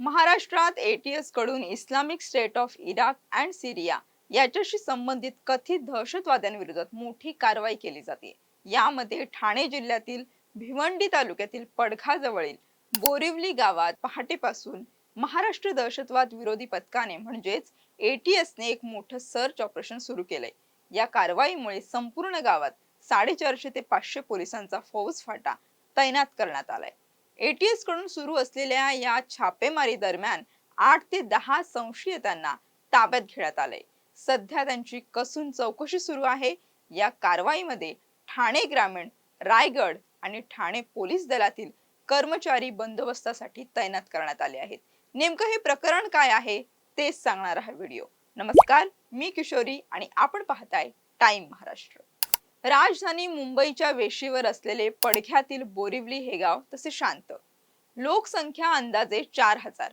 महाराष्ट्रात एटीएसकडून Islamic state of Iraq and Syria याच्याशी संबंधित कथित दहशतवाद्यांविरोधात मोठी कारवाई केली जाते. यामध्ये ठाणे जिल्ह्यातील भिवंडी तालुक्यातील पडघा जवळील बोरिवली गावात पहाटेपासून महाराष्ट्र दहशतवाद विरोधी पथकाने म्हणजेच एटीएस ने एक मोठं सर्च ऑपरेशन सुरू केलंय. या कारवाईमुळे संपूर्ण गावात साडेचारशे ते पाचशे पोलिसांचा फौज फाटा तैनात करण्यात आलाय. एटीएसकडून सुरू असलेल्या या छापेमारी दरम्यान आठ ते दहा संशयितांना ताब्यात घेण्यात आलंय. सध्या त्यांची कसून चौकशी सुरू आहे. या कारवाईमध्ये ठाणे ग्रामीण रायगड आणि ठाणे पोलीस दलातील कर्मचारी बंदोबस्तासाठी तैनात करण्यात आले आहेत. नेमकं हे प्रकरण काय आहे तेच सांगणार हा व्हिडिओ. नमस्कार मी किशोरी आणि आपण पाहताय टाइम महाराष्ट्र. राजधानी मुंबईच्या वेशीवर असलेले पडघ्यातील बोरिवली हे गाव तसे शांत. लोकसंख्या अंदाजे चार हजार.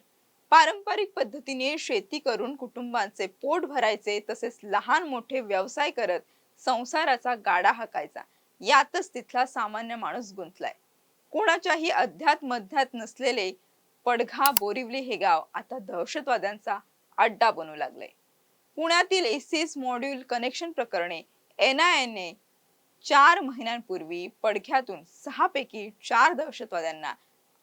पारंपरिक पद्धतीने शेती करून कुटुंबांचे पोट भरायचे तसेच लहान मोठे व्यवसाय करत संसाराचा गाडा हाकायचा यातच तिथला सामान्य माणूस गुंतलाय. कोणाच्याही अध्यात मध्यात नसलेले पडघा बोरिवली हे गाव आता दहशतवाद्यांचा अड्डा बनू लागले पुण्यातील एसीस मॉड्यूल कनेक्शन प्रकरणे एन आय ने चार महिन्यांपूर्वी पडघ्यातून सहापैकी चार दहशतवाद्यांना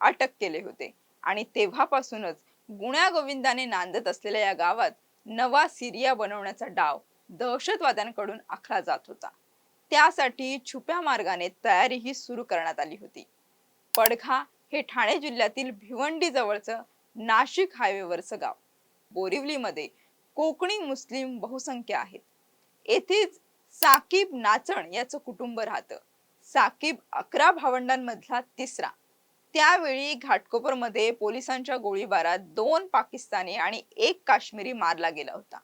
अटक केले होते. आणि तेव्हापासूनच गुण्या गोविंदाने नांदत असलेल्या या गावात नवा सिरिया बनवण्याचा डाव दहशतवाद्यांकडून आखला जात होता. त्यासाठी छुप्या मार्गाने तयारीही सुरू करण्यात आली होती. पडघा हे ठाणे जिल्ह्यातील भिवंडी जवळचं नाशिक हायवेवरचं गाव. बोरिवलीमध्ये कोकणी मुस्लिम बहुसंख्य आहेत. येथेच साकीब नाचण याचं कुटुंब राहतं. साकीब अकरा भावंडांमधला तिसरा. त्यावेळी घाटकोपरमध्ये पोलिसांच्या गोळीबारात दोन पाकिस्तानी आणि एक काश्मीरी मारला गेला होता.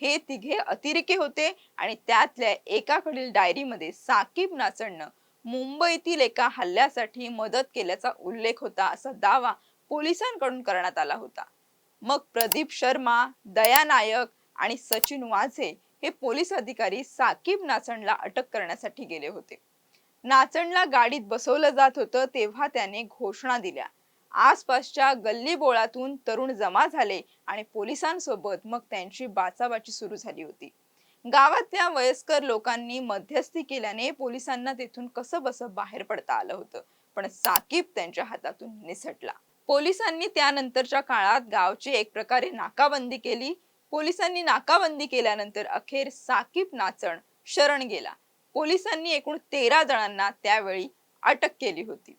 हे तिघे अतिरेकी होते आणि त्यातल्या एकाकडील डायरीमध्ये साकीब नाचणनं मुंबईतील एका हल्ल्यासाठी मदत केल्याचा उल्लेख होता असा दावा पोलिसांकडून करण्यात आला होता. मग प्रदीप शर्मा दया नायक आणि सचिन वाझे हे पोलीस अधिकारी साकीब नाचणला अटक करण्यासाठी गेले होते. नाचणला गाडीत बसवलं जात होतं तेव्हा त्याने घोषणा दिल्या. आसपासच्या गल्ली बोळातून तरुण जमा झाले आणि पोलिसांसोबत मग त्यांची बाचाबाची सुरू झाली होती. गावातल्या वयस्कर लोकांनी मध्यस्थी केल्याने पोलिसांना तेथून कसं बसं बाहेर पडता आलं होतं पण साकीब त्यांच्या हातातून निसटला. पोलिसांनी त्यानंतरच्या काळात गावची एक प्रकारे नाकाबंदी केली पोलिसांनी नाकाबंदी केल्यानंतर अखेर साकीब नाचण शरण गेला. पोलिसांनी एकूण तेरा जणांना त्यावेळी अटक केली होती.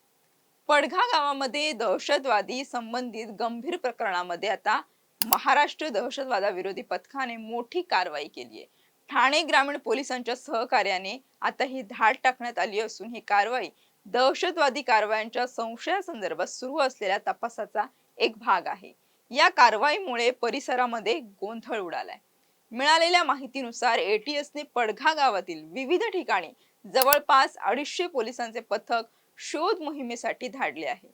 पडघा गावामध्ये दहशतवादी संबंधित गंभीर प्रकरणामध्ये आता महाराष्ट्र दहशतवादाविरोधी पथकाने मोठी कारवाई केली आहे. ठाणे ग्रामीण पोलिसांच्या सहकार्याने आता ही धाड टाकण्यात आली असून ही कारवाई दहशतवादी कारवायांच्या संशयासंदर्भात सुरू असलेल्या तपासाचा एक भाग आहे. या कारवाईमुळे परिसरामध्ये गोंधळ उडालाय. मिळालेल्या माहितीनुसार एटीएस ने पडघा गावातील विविध ठिकाणी जवळपास अडीचशे पोलिसांचे पथक शोध मोहिमेसाठी धाडले आहे.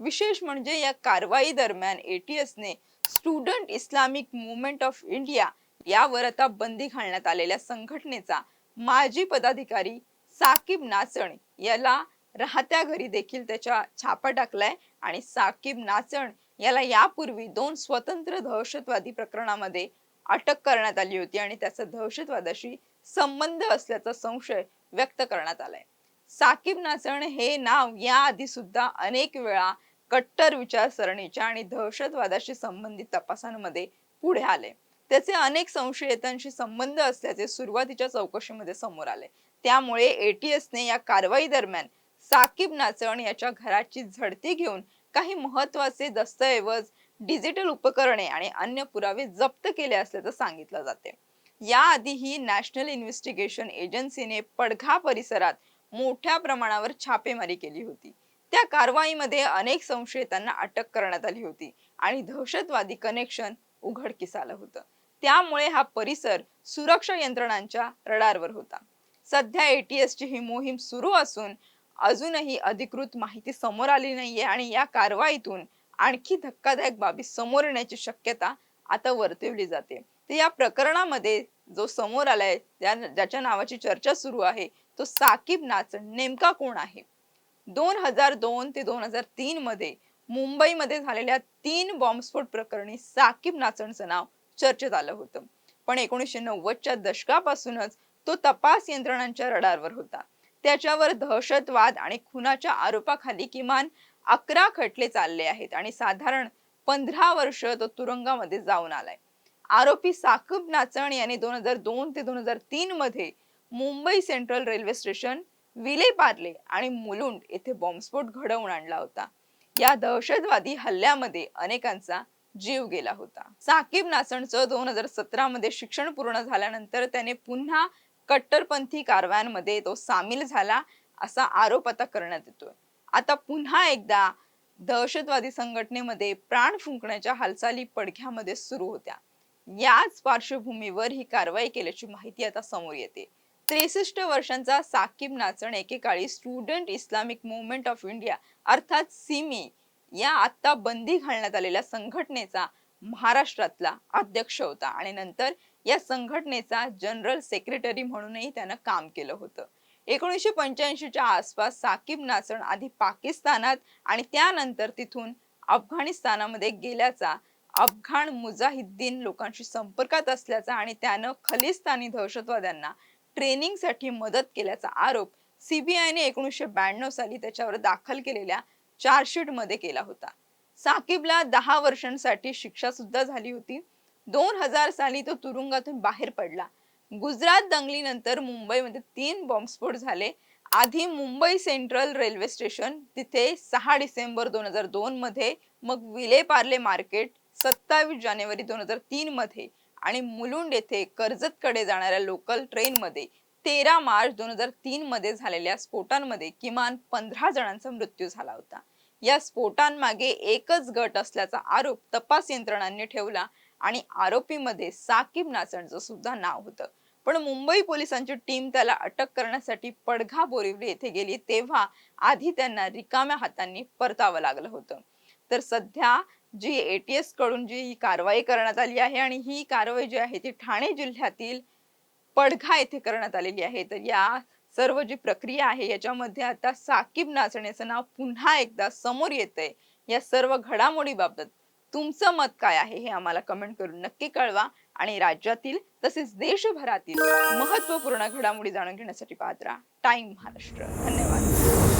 विशेष म्हणजे या कारवाई दरम्यान एटीएस ने student Islamic movement of India यावर आता बंदी घालण्यात आलेल्या संघटनेचा माजी पदाधिकारी साकीब नाचण याला राहत्या घरी देखील त्याच्या छापा टाकलाय आणि साकीब नाचण याला यापूर्वी दोन स्वतंत्र दहशतवादी प्रकरणामध्ये अटक करण्यात आली होती आणि त्याचा दहशतवादाशी संबंध असल्याचा संशय व्यक्त करण्यात आलाय. साकीब नासण हे नाव याआधी सुद्धा अनेक वेळा कट्टर विचारसरणीच्या आणि दहशतवादाशी संबंधित तपासांमध्ये पुढे आले. त्याचे अनेक संशयितांशी संबंध असल्याचे सुरुवातीच्या चौकशीमध्ये समोर आले. त्यामुळे एटीएस ने या कारवाई दरम्यान साकीब नाचण याच्या घराची झडती घेऊन काही महत्त्वाचे दस्तऐवज डिजिटल उपकरणे आणि अन्य पुरावे जप्त केले असल्याचं सांगितलं जाते. याआधीही नॅशनल इन्व्हेस्टिगेशन एजन्सीने पडघा परिसरात मोठ्या प्रमाणावर छापेमारी केली होती. त्या कारवाईमध्ये अनेक संशयितांना अटक करण्यात आली होती आणि दहशतवादी कनेक्शन उघडकीस आलं होतं. त्यामुळे हा परिसर सुरक्षा यंत्रणांच्या रडारवर होता. सध्या एटीएसची ही मोहीम सुरू असून अजूनही अधिकृत माहिती समोर आली नाहीये आणि या कारवाईतून आणखी धक्कादायक बाबी समोर येण्याची शक्यता आता वर्तवली जाते. तर या प्रकरणामध्ये जो समोर आलाय ज्याच्या नावाची चर्चा सुरू आहे तो साकीब नाचण नेमका कोण आहे? दोन हजार दोन ते दोन हजार तीन मध्ये मुंबईमध्ये झालेल्या तीन बॉम्बस्फोट प्रकरणी साकीब नाचणचं नाव चर्चेत आलं होतं. पण एकोणीसशे नव्वदच्या दशकापासूनच तो तपास यंत्रणांच्या रडारवर होता. त्याच्यावर दहशतवाद आणि खुनाच्या आरोपाखाली किमान अकरा खटले चालले आहेत आणि साधारण पंधरा वर्ष तो तुरुंगामध्ये जाऊन आलाय. आरोपी साकब नाचण याने दोन हजार दोन ते दोन हजार तीन मध्ये Mumbai central railway station Vile Parle आणि मुलुंड येथे बॉम्बस्फोट घडवून आणला होता. या दहशतवादी हल्ल्यामध्ये अनेकांचा जीव गेला होता. साकीब नाचणचं दोन हजार सतरा मध्ये शिक्षण पूर्ण झाल्यानंतर त्याने पुन्हा कट्टरपंथी कारवायांमध्ये तो सामील झाला असा आरोप आता करण्यात येतोय. आता पुन्हा एकदा दहशतवादी संघटनेमध्ये प्राण फुंकण्याच्या हालचाली पडघ्यामध्ये सुरू होत्या. याच पार्श्वभूमीवर ही कारवाई केल्याची माहिती आता समोर येते. त्रेसष्ट वर्षांचा साकीब नाचण एकेकाळी student Islamic movement of India अर्थात सिमी या आत्ता बंदी घालण्यात आलेल्या संघटनेचा महाराष्ट्रातला अध्यक्ष होता आणि नंतर या संघटनेचा जनरल सेक्रेटरी म्हणूनही त्यानं काम केलं होतं. एकोणीसशे पंच्याऐंशीच्या आसपास साकीब नासण आधी पाकिस्तानात आणि त्यानंतर तिथून अफगाणिस्तानामध्ये गेल्याचा अफगाण मुजाहिद्दीन लोकांशी संपर्कात असल्याचा आणि त्यानं खलिस्तानी दहशतवाद्यांना ट्रेनिंगसाठी मदत केल्याचा आरोप सीबीआयने एकोणीसशे ब्याण्णव साली त्याच्यावर दाखल केलेल्या चार्जशीटमध्ये केला होता. साकीबला दहा वर्षांसाठी शिक्षा सुद्धा झाली होती. दोन हजार साली तो तुरुंगातून बाहेर पडला. गुजरात दंगलीनंतर मुंबईमध्ये तीन बॉम्बस्फोट झाले. आधी मुंबई सेंट्रल रेल्वे स्टेशन तिथे सहा डिसेंबर दोन हजार दोन मध्ये मग विले पार्ले मार्केट सत्तावीस जानेवारी दोन हजार तीन मध्ये आणि मुलुंड येथे कर्जतकडे जाणाऱ्या लोकल ट्रेनमध्ये तेरा मार्च दोन हजार तीन मध्ये झालेल्या स्फोटांमध्ये किमान पंधरा जणांचा मृत्यू झाला होता. या स्फोटांमागे एकच गट असल्याचा आरोप तपास यंत्रणांनी ठेवला आणि आरोपीमध्ये साकीब नाचणचं सुद्धा नाव होतं. पण मुंबई पोलिसांची टीम त्याला अटक करण्यासाठी पडघा बोरिवली येथे गेली तेव्हा आधी त्यांना रिकाम्या हातांनी परतावं लागलं होतं. तर सध्या जी एटीएसकडून जी ही कारवाई करण्यात आली आहे आणि ही कारवाई जी आहे ती ठाणे जिल्ह्यातील पडघा येथे करण्यात आलेली आहे. तर या सर्व जी प्रक्रिया आहे याच्यामध्ये आता साकीब नाचण्याचं नाव पुन्हा एकदा समोर येत आहे या सर्व घडामोडीबाबत तुमचं मत काय आहे हे आम्हाला कमेंट करून नक्की कळवा. आणि राज्यातील तसेच देशभरातील महत्त्वपूर्ण घडामोडी जाणून घेण्यासाठी पाहत राहा. टाइम महाराष्ट्र धन्यवाद.